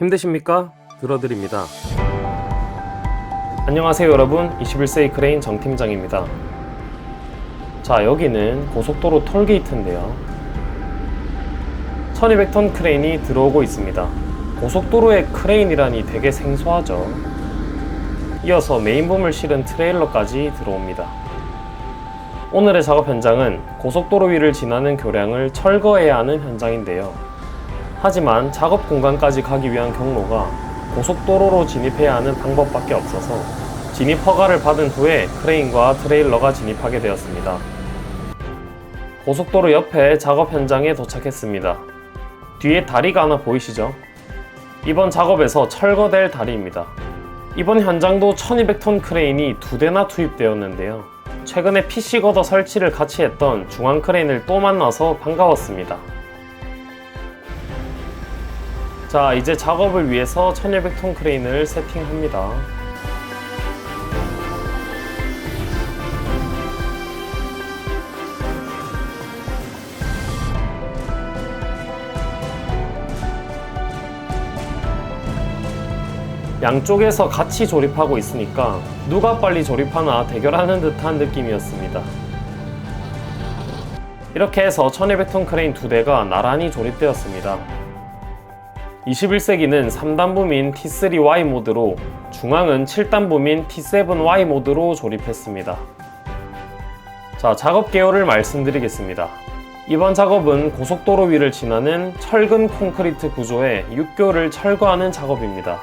힘드십니까? 들어드립니다. 안녕하세요 여러분 21세기 크레인 정팀장입니다. 자 여기는 고속도로 톨게이트인데요. 1200톤 크레인이 들어오고 있습니다. 고속도로에 크레인이라니 되게 생소하죠. 이어서 메인봄을 실은 트레일러까지 들어옵니다. 오늘의 작업 현장은 고속도로 위를 지나는 교량을 철거해야 하는 현장인데요. 하지만 작업 공간까지 가기 위한 경로가 고속도로로 진입해야 하는 방법밖에 없어서 진입 허가를 받은 후에 크레인과 트레일러가 진입하게 되었습니다. 고속도로 옆에 작업 현장에 도착했습니다. 뒤에 다리가 하나 보이시죠? 이번 작업에서 철거될 다리입니다. 이번 현장도 1200톤 크레인이 두 대나 투입되었는데요. 최근에 PC 거더 설치를 같이 했던 중앙 크레인을 또 만나서 반가웠습니다. 자, 이제 작업을 위해서 1200톤 크레인을 세팅합니다. 양쪽에서 같이 조립하고 있으니까 누가 빨리 조립하나 대결하는 듯한 느낌이었습니다. 이렇게 해서 1200톤 크레인 두 대가 나란히 조립되었습니다. 21세기는 3단부민 T3Y 모드로 중앙은 7단부민 T7Y 모드로 조립했습니다. 자, 작업 개요를 말씀드리겠습니다. 이번 작업은 고속도로 위를 지나는 철근 콘크리트 구조의 육교를 철거하는 작업입니다.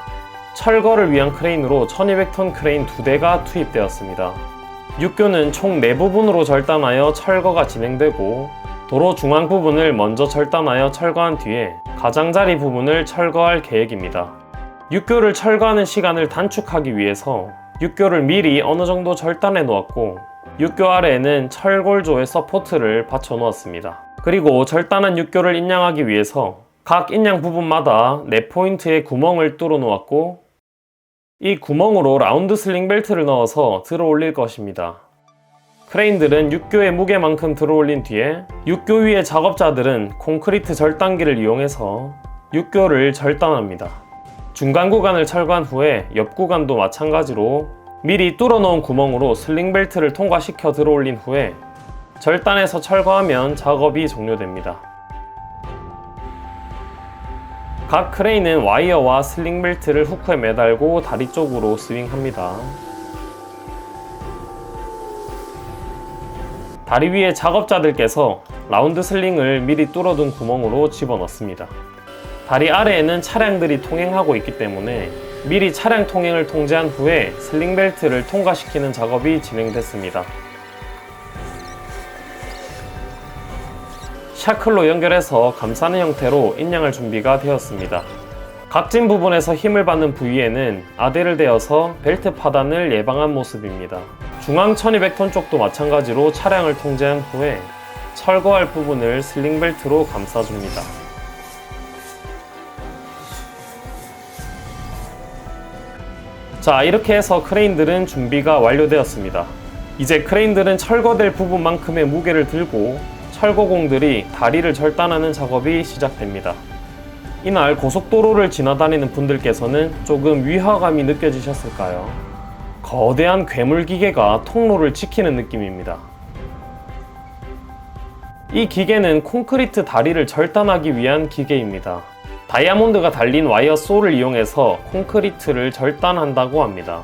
철거를 위한 크레인으로 1200톤 크레인 두 대가 투입되었습니다. 육교는 총 4부분으로 절단하여 철거가 진행되고 도로 중앙 부분을 먼저 절단하여 철거한 뒤에 가장자리 부분을 철거할 계획입니다. 육교를 철거하는 시간을 단축하기 위해서 육교를 미리 어느 정도 절단해 놓았고 육교 아래에는 철골조의 서포트를 받쳐 놓았습니다. 그리고 절단한 육교를 인양하기 위해서 각 인양 부분마다 4포인트의 구멍을 뚫어 놓았고 이 구멍으로 라운드 슬링 벨트를 넣어서 들어 올릴 것입니다. 크레인들은 육교의 무게만큼 들어 올린 뒤에 육교 위의 작업자들은 콘크리트 절단기를 이용해서 육교를 절단합니다. 중간 구간을 철거한 후에 옆 구간도 마찬가지로 미리 뚫어 놓은 구멍으로 슬링 벨트를 통과시켜 들어 올린 후에 절단해서 철거하면 작업이 종료됩니다. 각 크레인은 와이어와 슬링 벨트를 후크에 매달고 다리 쪽으로 스윙합니다. 다리 위에 작업자들께서 라운드 슬링을 미리 뚫어둔 구멍으로 집어넣습니다. 다리 아래에는 차량들이 통행하고 있기 때문에 미리 차량 통행을 통제한 후에 슬링 벨트를 통과시키는 작업이 진행됐습니다. 샤클로 연결해서 감싸는 형태로 인양할 준비가 되었습니다. 각진 부분에서 힘을 받는 부위에는 아대를 대어서 벨트 파단을 예방한 모습입니다. 중앙 1200톤 쪽도 마찬가지로 차량을 통제한 후에 철거할 부분을 슬링 벨트로 감싸줍니다. 자, 이렇게 해서 크레인들은 준비가 완료되었습니다. 이제 크레인들은 철거될 부분만큼의 무게를 들고 철거공들이 다리를 절단하는 작업이 시작됩니다. 이날 고속도로를 지나다니는 분들께서는 조금 위화감이 느껴지셨을까요? 거대한 괴물 기계가 통로를 지키는 느낌입니다. 이 기계는 콘크리트 다리를 절단하기 위한 기계입니다. 다이아몬드가 달린 와이어 소를 이용해서 콘크리트를 절단한다고 합니다.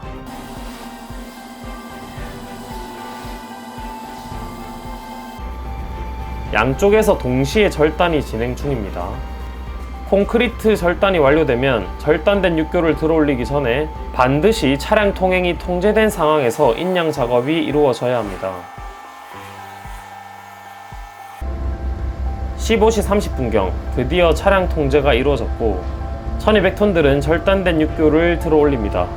양쪽에서 동시에 절단이 진행 중입니다. 콘크리트 절단이 완료되면 절단된 육교를 들어올리기 전에 반드시 차량 통행이 통제된 상황에서 인양 작업이 이루어져야 합니다. 15시 30분경 드디어 차량 통제가 이루어졌고 1200톤들은 절단된 육교를 들어올립니다.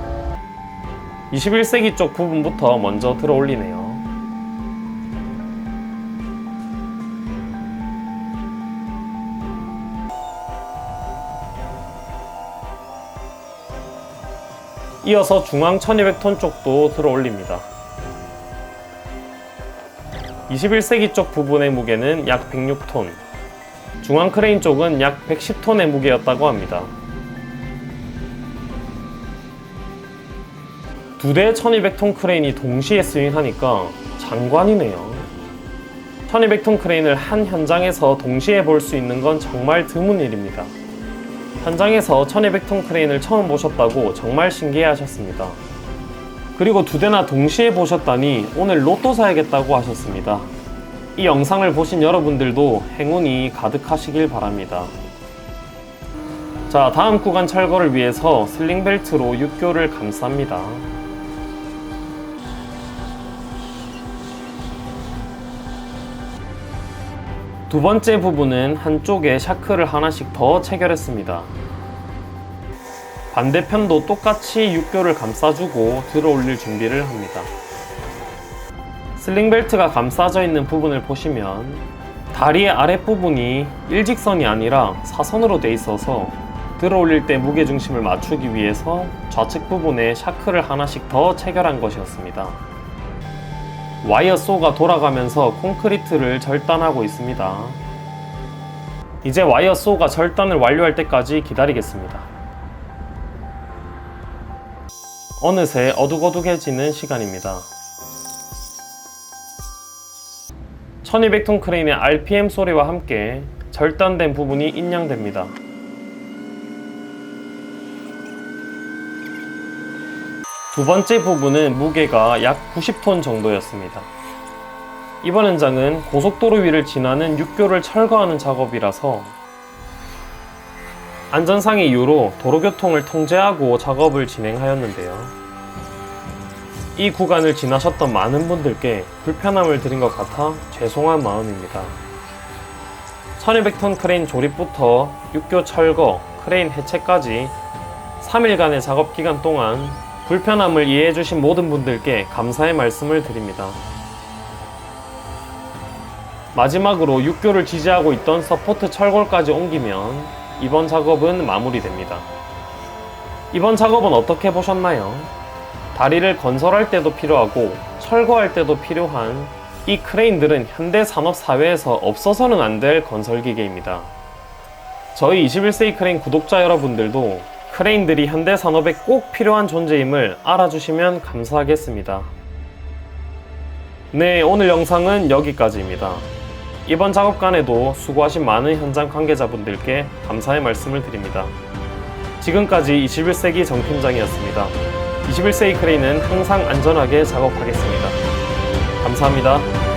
21세기 쪽 부분부터 먼저 들어올리네요. 이어서 중앙 1200톤 쪽도 들어 올립니다. 21세기 쪽 부분의 무게는 약 106톤, 중앙 크레인 쪽은 약 110톤의 무게였다고 합니다. 두 대의 1200톤 크레인이 동시에 스윙하니까 장관이네요. 1200톤 크레인을 한 현장에서 동시에 볼 수 있는 건 정말 드문 일입니다. 현장에서 1200톤 크레인을 처음 보셨다고 정말 신기해 하셨습니다. 그리고 두 대나 동시에 보셨다니 오늘 로또 사야겠다고 하셨습니다. 이 영상을 보신 여러분들도 행운이 가득하시길 바랍니다. 자, 다음 구간 철거를 위해서 슬링벨트로 육교를 감쌉니다. 두 번째 부분은 한쪽에 샤크를 하나씩 더 체결했습니다. 반대편도 똑같이 육교를 감싸주고 들어 올릴 준비를 합니다. 슬링벨트가 감싸져 있는 부분을 보시면 다리의 아랫부분이 일직선이 아니라 사선으로 돼 있어서 들어 올릴 때 무게중심을 맞추기 위해서 좌측 부분에 샤크를 하나씩 더 체결한 것이었습니다. 와이어 쏘가 돌아가면서 콘크리트를 절단하고 있습니다. 이제 와이어 쏘가 절단을 완료할 때까지 기다리겠습니다. 어느새 어둑어둑해지는 시간입니다. 1200톤 크레인의 RPM 소리와 함께 절단된 부분이 인양됩니다. 두 번째 부분은 무게가 약 90톤 정도였습니다. 이번 현장은 고속도로 위를 지나는 육교를 철거하는 작업이라서 안전상의 이유로 도로교통을 통제하고 작업을 진행하였는데요. 이 구간을 지나셨던 많은 분들께 불편함을 드린 것 같아 죄송한 마음입니다. 1200톤 크레인 조립부터 육교 철거, 크레인 해체까지 3일간의 작업 기간 동안 불편함을 이해해 주신 모든 분들께 감사의 말씀을 드립니다. 마지막으로 육교를 지지하고 있던 서포트 철골까지 옮기면 이번 작업은 마무리됩니다. 이번 작업은 어떻게 보셨나요? 다리를 건설할 때도 필요하고 철거할 때도 필요한 이 크레인들은 현대 산업 사회에서 없어서는 안 될 건설 기계입니다. 저희 21세기 크레인 구독자 여러분들도 크레인들이 현대 산업에 꼭 필요한 존재임을 알아주시면 감사하겠습니다. 네, 오늘 영상은 여기까지입니다. 이번 작업간에도 수고하신 많은 현장 관계자분들께 감사의 말씀을 드립니다. 지금까지 21세기 정팀장이었습니다. 21세기 크레인은 항상 안전하게 작업하겠습니다. 감사합니다.